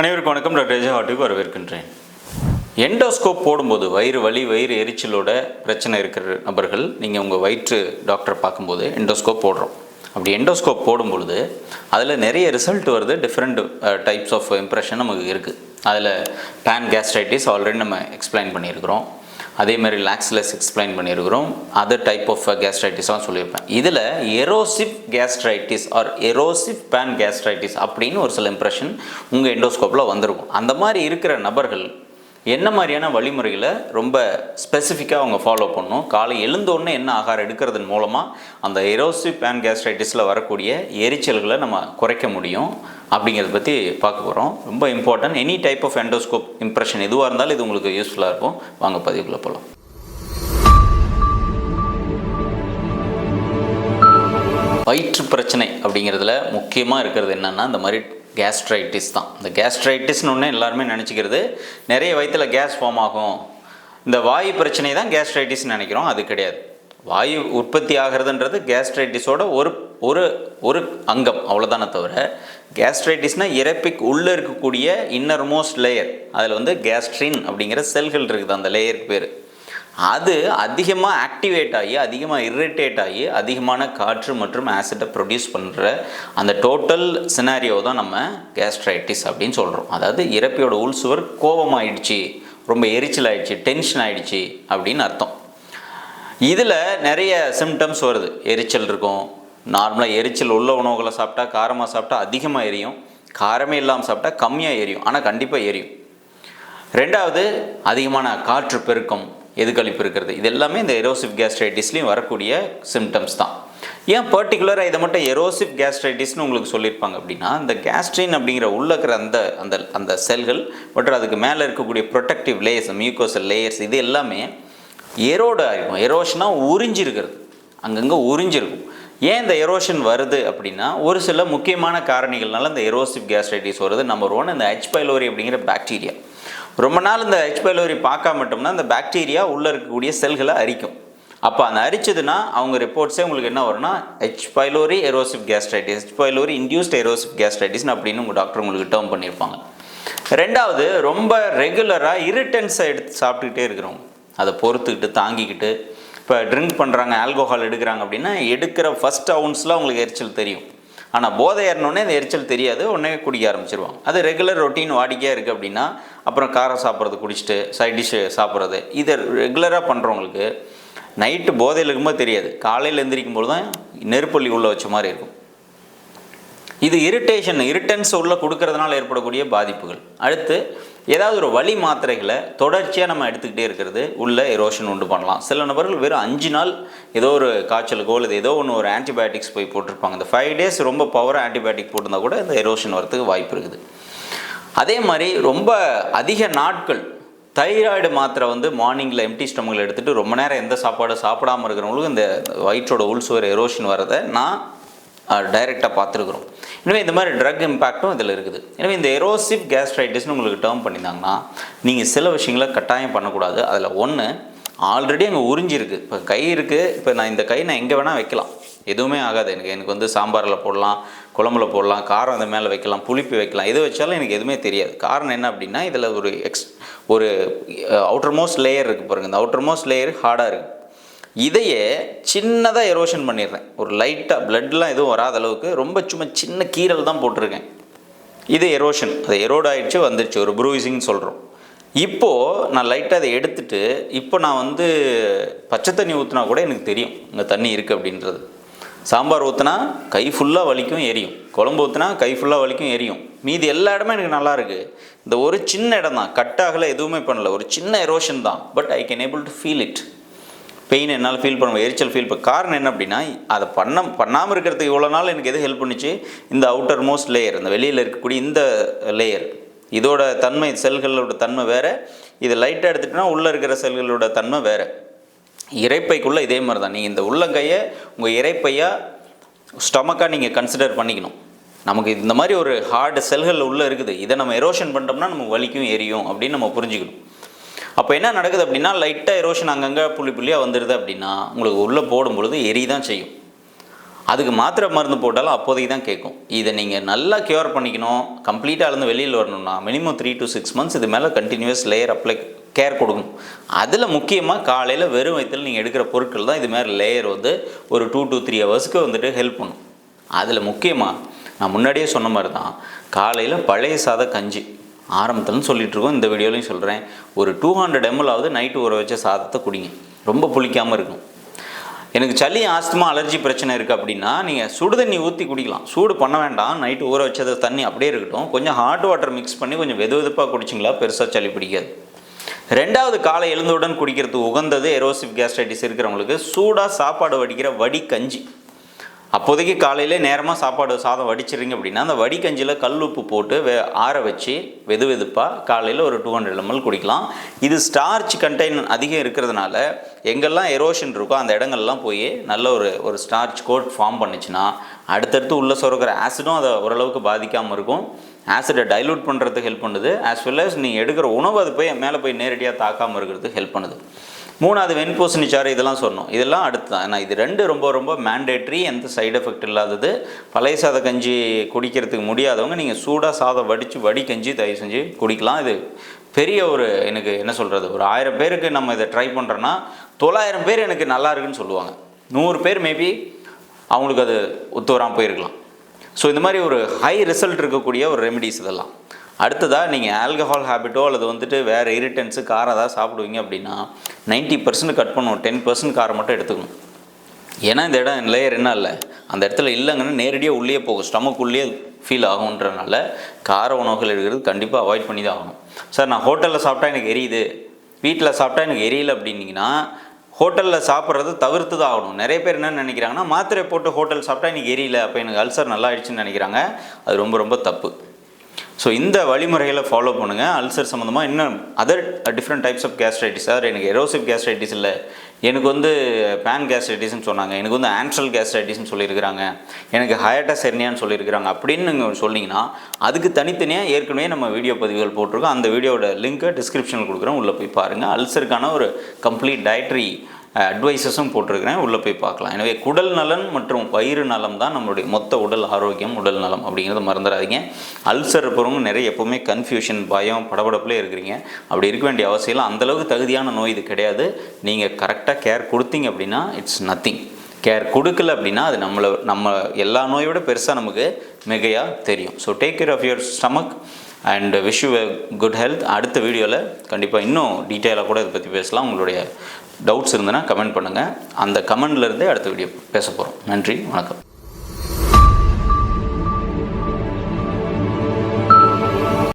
அனைவருக்கும் வணக்கம். டாக்டர் ரேஜா ஹாட்டுக்கு வரவேற்கின்றேன். எண்டோஸ்கோப் போடும்போது வயிறு வலி வயிறு எரிச்சலோட பிரச்சனை இருக்கிற நபர்கள் நீங்கள் உங்கள் வயிற்று டாக்டர் பார்க்கும்போது எண்டோஸ்கோப் போடுறோம். அப்படி எண்டோஸ்கோப் போடும்பொழுது அதில் நிறைய ரிசல்ட் வருது. டிஃப்ரெண்ட் டைப்ஸ் ஆஃப் இம்ப்ரெஷன் நமக்கு இருக்குது அதில் பேன் கேஸ்ட்ரைட்டிஸ் ஆல்ரெடி நம்ம எக்ஸ்பிளைன் பண்ணியிருக்கிறோம். அதே மாதிரி லாக்ஸ்லெஸ் எக்ஸ்பிளைன் பண்ணியிருக்கிறோம். அதர் டைப் ஆஃப் கேஸ்ட்ரைட்டிஸ்லாம் சொல்லியிருப்பேன். இதில் erosive gastritis or erosive pan gastritis அப்படின்னு ஒரு சில இம்ப்ரெஷன் உங்கள் எண்டோஸ்கோப்பில் வந்திருக்கும். அந்த மாதிரி இருக்கிற நபர்கள் என்ன மாதிரியான வழிமுறைகளை ரொம்ப ஸ்பெசிஃபிக்காக அவங்க ஃபாலோ பண்ணணும்? காலை எழுந்தோடனே என்ன ஆகாரம் எடுக்கிறதன் மூலமாக அந்த எரோசிவ் பேன் கேஸ்ட்ரைட்டிஸில் வரக்கூடிய எரிச்சல்களை நம்ம குறைக்க முடியும் அப்படிங்கிறத பற்றி பார்க்க போகிறோம் ரொம்ப important any type of endoscope impression எதுவாக இருந்தாலும் இது உங்களுக்கு யூஸ்ஃபுல்லாக இருக்கும். வாங்க பதிவுக்குள்ளே போகலாம் வயிற்று பிரச்சனை அப்படிங்கிறதுல முக்கியமாக இருக்கிறது என்னென்னா இந்த மாதிரி கேஸ்ட்ரைட்டிஸ் தான். இந்த கேஸ்ட்ரைட்டிஸ்னு ஒன்று எல்லாருமே நினச்சிக்கிறது. நிறைய வயிற்றில் கேஸ் ஃபார்ம் ஆகும். இந்த வாயு பிரச்சனை தான் கேஸ்ட்ரைட்டிஸ்னு நினைக்கிறோம். அது கிடையாது. வாயு உற்பத்தி ஆகிறதுன்றது கேஸ்ட்ரைட்டிஸோட ஒரு ஒரு ஒரு அங்கம். அவ்வளோதானே தவிர கேஸ்ட்ரைட்டிஸ்னால் இறப்பிக்கு உள்ளே இருக்கக்கூடிய இன்னர் மோஸ்ட் லேயர் அதில் வந்து கேஸ்ட்ரின் அப்படிங்கிற செல்கள் இருக்குது. அந்த லேயருக்கு பேர். அது அதிகமாக ஆக்டிவேட் ஆகி அதிகமாக இரிட்டேட் ஆகி அதிகமான காற்று மற்றும் ஆசிட்டை ப்ரொடியூஸ் பண்ணுற அந்த டோட்டல் சினாரியோ தான் நம்ம கேஸ்ட்ரைட்டிஸ் அப்படின்னு சொல்கிறோம் அதாவது இறப்பியோட உள் சுவர் கோபமாயிடுச்சு ரொம்ப எரிச்சல் ஆயிடுச்சு டென்ஷன் ஆயிடுச்சு அப்படின்னு அர்த்தம். இதில் நிறைய சிம்டம்ஸ் வருது. எரிச்சல் இருக்கும். நார்மலாக எரிச்சல் உள்ள உணவுகளை சாப்பிட்டா காரமாக சாப்பிட்டா அதிகமாக எரியும். காரமே இல்லாமல் சாப்பிட்டா கம்மியாக எரியும். ஆனால் கண்டிப்பாக எரியும். ரெண்டாவது அதிகமான காற்று பெருக்கம். எதுக்களிப்பு இருக்கிறது? இது எல்லாமே இந்த எரோசிவ் கேஸ்ட்ரைட்டிஸ்லேயும் வரக்கூடிய சிம்டம்ஸ் தான். ஏன் பர்டிகுலராக இதை மட்டும் எரோசிவ் கேஸ்ட்ரைட்டிஸ்னு உங்களுக்கு சொல்லியிருப்பாங்க அப்படின்னா இந்த கேஸ்ட்ரின் அப்படிங்கிற உள்ள இருக்கிற அந்த அந்த அந்த செல்கள் மற்றும் அதுக்கு மேலே இருக்கக்கூடிய ப்ரொடக்டிவ் லேயர்ஸ் மியூக்கோசல் லேயர்ஸ் இது எல்லாமே எரோடு ஆகிருக்கும். எரோஷனாக உறிஞ்சிருக்கிறது. அங்கங்கே உறிஞ்சிருக்கும். ஏன் இந்த எரோஷன் வருது அப்படின்னா ஒரு சில முக்கியமான காரணிகள்னால இந்த எரோசிவ் கேஸ்ட்ரைட்டிஸ் வருது. நம்பர் ஒன் இந்த ஹெச் பைலோரி அப்படிங்கிற பாக்டீரியா ரொம்ப நாள் இந்த ஹெச் பைலோரி பார்க்காம மட்டும்னா இந்த பாக்டீரியா உள்ளே இருக்கக்கூடிய செல்களை அரிக்கும். அப்போ அந்த அரிச்சதுன்னா அவங்க ரிப்போர்ட்ஸே உங்களுக்கு என்ன வரும்னா H pylori erosive gastritis H pylori induced erosive கேஸ்ட்ரைட்டிஸ்னு அப்படின்னு உங்கள் டாக்டர் உங்களுக்கு டேர்ம் பண்ணியிருப்பாங்க. ரெண்டாவது ரொம்ப ரெகுலராக இரிட்டன்ஸை எடுத்து சாப்பிட்டுக்கிட்டே இருக்கிறவங்க. அதை பொறுத்துக்கிட்டு தாங்கிக்கிட்டு இப்போ ட்ரிங்க் பண்ணுறாங்க ஆல்கோஹால் எடுக்கிறாங்க அப்படின்னா எடுக்கிற ஃபஸ்ட் அவுன்ஸில் அவங்களுக்கு எரிச்சல் தெரியும். ஆனால் போதை ஏறினோடனே அந்த எரிச்சல் தெரியாது உடனே குடிக்க ஆரம்பிச்சிருவாங்க. அது ரெகுலர் ரொட்டீன் வாடிக்கையாக இருக்குது அப்படின்னா அப்புறம் காரம் சாப்பிட்றது குடிச்சிட்டு சைட் டிஷ்ஷு சாப்பிட்றது இதை ரெகுலராக பண்ணுறவங்களுக்கு நைட்டு போதையில் இருக்கும்போது தெரியாது. காலையில் எந்திரிக்கும் போது தான் நெருப்பள்ளி உள்ளே வச்ச மாதிரி இருக்கும். இது இரிட்டேஷன் இரிட்டன்ஸ் உள்ள கொடுக்கறதுனால ஏற்படக்கூடிய பாதிப்புகள். அடுத்து ஏதாவது ஒரு வழி மாத்திரைகளை தொடர்ச்சியாக நம்ம எடுத்துக்கிட்டே இருக்கிறது உள்ள எரோஷன் உண்டு பண்ணலாம். சில நபர்கள் வெறும் அஞ்சு நாள் ஏதோ ஒரு காய்ச்சலுக்கோ இல்லை ஏதோ ஒன்று ஒரு ஆன்டிபயோட்டிக்ஸ் போய் போட்டிருப்பாங்க. இந்த ஃபைவ் டேஸ் ரொம்ப பவர் ஆன்டிபயோட்டிக் போட்டிருந்தா கூட இந்த எரோஷன் வரத்துக்கு வாய்ப்பு இருக்குது. அதே மாதிரி ரொம்ப அதிக நாட்கள் தைராய்டு மாத்திரை வந்து மார்னிங்கில் எம்டி ஸ்டமக்கில் எடுத்துகிட்டு ரொம்ப நேரம் எந்த சாப்பாடும் சாப்பிடாம இருக்கிறவங்களுக்கு இந்த வயிற்றோட உள்சுவர் எரோஷன் வரதை நான் டைரெக்டாக பார்த்துருக்குறோம். எனவே இந்த மாதிரி ட்ரக் இம்பேக்ட்டும் இதில் இருக்குது. எனவே இந்த எரோசிவ் கேஸ்ட்ரைட்டிஸ்னு உங்களுக்கு டேர்ம் பண்ணியிருந்தாங்கன்னா நீங்கள் சில விஷயங்களை கட்டாயம் பண்ணக்கூடாது. அதில் ஒன்று ஆல்ரெடி அங்கே உறிஞ்சிருக்கு. இப்போ கை இருக்குது இப்போ நான் இந்த கை நான் எங்கே வேணால் வைக்கலாம். எதுவுமே ஆகாது. எனக்கு எனக்கு வந்து சாம்பாரில் போடலாம் குழம்புல போடலாம் காரம் அந்த மேலே வைக்கலாம் புளிப்பு வைக்கலாம். எது வச்சாலும் எனக்கு எதுவுமே தெரியாது. காரணம் என்ன அப்படின்னா இதில் ஒரு எக்ஸ் ஒரு அவுட்டர் மோஸ்ட் லேயர் இருக்குது பாருங்கள் இந்த அவுட்டர் மோஸ்ட் லேயர் ஹார்டாக இருக்குது இதையே சின்னதாக எரோஷன் பண்ணிடுறேன். ஒரு லைட்டாக பிளட்லாம் எதுவும் வராத அளவுக்கு ரொம்ப சும்மா சின்ன கீரல் தான் போட்டிருக்கேன். இது எரோஷன் அது எரோட் ஆகிடுச்சு வந்துடுச்சு ஒரு ப்ரூசிங்னு சொல்கிறோம் இப்போது நான் லைட்டாக அதை எடுத்துட்டு இப்போ நான் வந்து பச்சை தண்ணி ஊற்றினா கூட எனக்கு தெரியும் இங்கே தண்ணி இருக்குது அப்படின்றது. சாம்பார் ஊற்றினா கை ஃபுல்லாக வலிக்கும் எரியும். குழம்பு ஊற்றினா கை ஃபுல்லாக வலிக்கும் எரியும். மீதி எல்லா இடமும் எனக்கு நல்லா இருக்குது இந்த ஒரு சின்ன இடம் தான். கட்டாகலை எதுவுமே பண்ணல. ஒரு சின்ன எரோஷன் தான். But I can able to feel it pain என்னால் ஃபீல் பண்ண எரிச்சல் ஃபீல் பண்ண காரணம் என்ன அப்படின்னா அதை பண்ண பண்ணாமல் இருக்கிறதுக்கு இவ்வளோ நாள் எனக்கு எது ஹெல்ப் பண்ணுச்சு? இந்த அவுட்டர் மோஸ்ட் லேயர் இந்த வெளியில் இருக்கக்கூடிய இந்த லேயர் இதோட தன்மை செல்களோட தன்மை வேறு. இது லைட்டாக எடுத்துட்டோன்னா உள்ளே இருக்கிற செல்களோட தன்மை வேறு. இறைப்பைக்குள்ளே இதே மாதிரி தான் நீங்கள் இந்த உள்ளங்கையை உங்கள் இறைப்பையாக ஸ்டமக்காக நீங்கள் கன்சிடர் பண்ணிக்கணும். நமக்கு இந்த மாதிரி ஒரு ஹார்டு செல்கள் உள்ளே இருக்குது. இதை நம்ம எரோஷன் பண்ணிட்டோம்னா நமக்கு வலிக்கும் எரியும் அப்படின்னு நம்ம புரிஞ்சுக்கணும். அப்போ என்ன நடக்குது அப்படின்னா லைட்டாக எரோஷன் அங்கங்கே புள்ளி புள்ளியாக வந்துடுது அப்படின்னா உங்களுக்கு உள்ளே போடும் பொழுது எரி தான் செய்யும். அதுக்கு மாத்திரை மருந்து போட்டாலும் அப்போதைக்கு தான் கேட்கும். இதை நீங்கள் நல்லா க்யூர் பண்ணிக்கணும். கம்ப்ளீட்டாக இருந்து வெளியில் வரணும்னா minimum three to six months இது மேலே கண்டினியூஸ் லேயர் அப்ளை கேர் கொடுக்கணும். அதில் முக்கியமாக காலையில் வெறும் வயிற்றில் நீங்கள் எடுக்கிற பொருட்கள் தான் இது மாதிரி லேயர் வந்து ஒரு டூ டூ த்ரீ ஹவர்ஸ்க்கு வந்துட்டு ஹெல்ப் பண்ணும். அதில் முக்கியமாக நான் முன்னாடியே சொன்ன மாதிரி தான் காலையில் பழைய சாத கஞ்சி. ஆரம்பத்துலன்னு சொல்லிகிட்ருக்கோம் இருக்கோம் இந்த வீடியோலையும் சொல்கிறேன் ஒரு டூ ஹண்ட்ரட் எம்எல் ஆகுது நைட்டு ஊற வச்ச சாதத்தை குடிங்க. ரொம்ப புளிக்காமல் இருக்கும். எனக்கு சளி ஆஸ்துமா அலர்ஜி பிரச்சனை இருக்குது அப்படின்னா நீங்கள் சுடு தண்ணி ஊற்றி குடிக்கலாம். சூடு பண்ண வேண்டாம். நைட்டு ஊற வச்சது தண்ணி அப்படியே இருக்கட்டும். கொஞ்சம் ஹாட் வாட்டர் மிக்ஸ் பண்ணி கொஞ்சம் வெது வெதுப்பாக குடிச்சிங்களா? பெருசாக சளி பிடிக்காது. ரெண்டாவது காலை எழுந்தவுடன் குடிக்கிறதுக்கு உகந்தது. எரோசிவ் கேஸ்ட்ரைட்டிஸ் இருக்கிறவங்களுக்கு சூடாக சாப்பாடு வடிக்கிற வடி கஞ்சி. அப்போதைக்கு காலையிலே நேரமாக சாப்பாடு சாதம் வடிச்சிடுறீங்க அப்படின்னா அந்த வடிகஞ்சியில் கல் உப்பு போட்டு வெ ஆற வச்சு வெது வெதுப்பாக காலையில் ஒரு டூ ஹண்ட்ரட் எம்எல் குடிக்கலாம். இது ஸ்டார்ச் கண்டெயின் அதிகம் இருக்கிறதுனால எங்கெல்லாம் எரோஷன் இருக்கோ அந்த இடங்கள்லாம் போய் நல்ல ஒரு ஒரு ஸ்டார்ச் கோட் ஃபார்ம் பண்ணுச்சுன்னா அடுத்தடுத்து உள்ளே சுரக்கிற ஆசிடும் அதை ஓரளவுக்கு பாதிக்காமல் இருக்கும். ஆசிடை டைலூட் பண்ணுறதுக்கு ஹெல்ப் பண்ணுது. ஆஸ் வெல் அஸ் நீங்கள் எடுக்கிற உணவு அது போய் மேலே போய் நேரடியாக தாக்காமல் இருக்கிறதுக்கு ஹெல்ப் பண்ணுது. மூணாவது வெண்பூசணிச்சாறு இதெல்லாம் சொன்னோம். இதெல்லாம் அடுத்து தான் ஏன்னா இது ரெண்டு ரொம்ப ரொம்ப மேண்டேட்ரி எந்த சைடு எஃபெக்ட் இல்லாதது. பழைய சாத கஞ்சி குடிக்கிறதுக்கு முடியாதவங்க நீங்கள் சூடாக சாதம் வடித்து வடி கஞ்சி தயவு செஞ்சு குடிக்கலாம். இது பெரிய ஒரு எனக்கு என்ன சொல்கிறது ஒரு ஆயிரம் பேருக்கு நம்ம இதை ட்ரை பண்ணுறோன்னா தொள்ளாயிரம் பேர் எனக்கு நல்லா இருக்குன்னு சொல்லுவாங்க. நூறு பேர் மேபி அவங்களுக்கு அது ஒத்து வராமல் போயிருக்கலாம். ஸோ இந்த மாதிரி ஒரு ஹை ரிசல்ட் இருக்கக்கூடிய ஒரு ரெமெடிஸ் இதெல்லாம். அடுத்ததாக நீங்கள் ஆல்கஹால் ஹேபிட்டோ அல்லது வந்துட்டு வேறு இரிட்டன்ஸு காரம் ஏதாவது சாப்பிடுவீங்க அப்படின்னா 90% பர்சன்ட் கட் பண்ணுவோம் டென் பர்சன்ட் காரம் மட்டும் எடுத்துக்கணும். ஏன்னா இந்த இடம் லேயர் என்ன இல்லை? அந்த இடத்துல இல்லைங்கன்னா நேரடியாக உள்ளே போகும். ஸ்டமக் உள்ளே ஃபீல் ஆகுன்றனால கார உணவுகள் எடுக்கிறது கண்டிப்பாக அவாய்ட் பண்ணி தான் ஆகணும். சார் நான் ஹோட்டலில் சாப்பிட்டா எனக்கு எரியுது. வீட்டில் சாப்பிட்டா எனக்கு எரியல அப்படின்னீங்கன்னா ஹோட்டலில் சாப்பிட்றது தவிர்த்து தான் ஆகணும். நிறைய பேர் என்ன நினைக்கிறாங்கன்னா மாத்திரை போட்டு ஹோட்டல் சாப்பிட்டா எனக்கு எரியல அப்போ எனக்கு அல்சர் நல்லா ஆயிடுச்சுன்னு நினைக்கிறாங்க. அது ரொம்ப ரொம்ப தப்பு. ஸோ இந்த வழிமுறைகளை ஃபாலோ பண்ணுங்கள் அல்சர் சம்மந்தமாக இன்னும் other different types of gastritis sir எனக்கு எரோசிவ் கேஸ்ட்ரைட்டிஸ் இல்லை. எனக்கு வந்து பேன் கேஸ்ட்ரைட்டிஸ்னு சொன்னாங்க. எனக்கு வந்து ஆன்ட்ரல் கேஸ்ட்ரைட்டிஸ்னு சொல்லியிருக்கிறாங்க. எனக்கு ஹயட்டா செர்னியான்னு சொல்லியிருக்கிறாங்க. அப்படின்னு நீங்கள் சொன்னீங்கன்னா அதுக்கு தனித்தனியாக ஏற்கனவே நம்ம வீடியோ பதிவுகள் போட்டிருக்கோம். அந்த வீடியோட லிங்க்கை டிஸ்கிரிப்ஷனில் கொடுக்குறோம் உள்ளே போய் பாருங்கள் அல்சருக்கான ஒரு கம்ப்ளீட் டயட்ரி அட்வைசஸும் போட்டிருக்கிறேன். உள்ளே போய் பார்க்கலாம். எனவே குடல் நலன் மற்றும் வயிறு நலம் தான் நம்மளுடைய மொத்த உடல் ஆரோக்கியம் உடல் நலம் அப்படிங்கிறத மறந்துடாதீங்க. அல்சர் இருப்பவங்க நிறைய எப்போவுமே கன்ஃபியூஷன் பயம் படபடப்புலேயே இருக்கிறீங்க. அப்படி இருக்க வேண்டிய அவசியம் இல்லை. அந்தளவுக்கு தகுதியான நோய் இது கிடையாது. நீங்கள் கரெக்டாக கேர் கொடுத்தீங்க அப்படின்னா இட்ஸ் நத்திங் கேர் கொடுக்கல அப்படின்னா அது நம்மளை நம்ம எல்லா நோயோட பெருசாக நமக்கு மிகையாக தெரியும். So take care of your stomach and wish you good health அடுத்த வீடியோவில் கண்டிப்பாக இன்னும் டீட்டெயிலாக கூட இதை பற்றி பேசலாம். உங்களுடைய டவுட்ஸ் இருந்ததுன்னா கமெண்ட் பண்ணுங்கள் அந்த கமெண்ட்லேருந்தே அடுத்த வீடியோ பேச போகிறோம் நன்றி. வணக்கம்.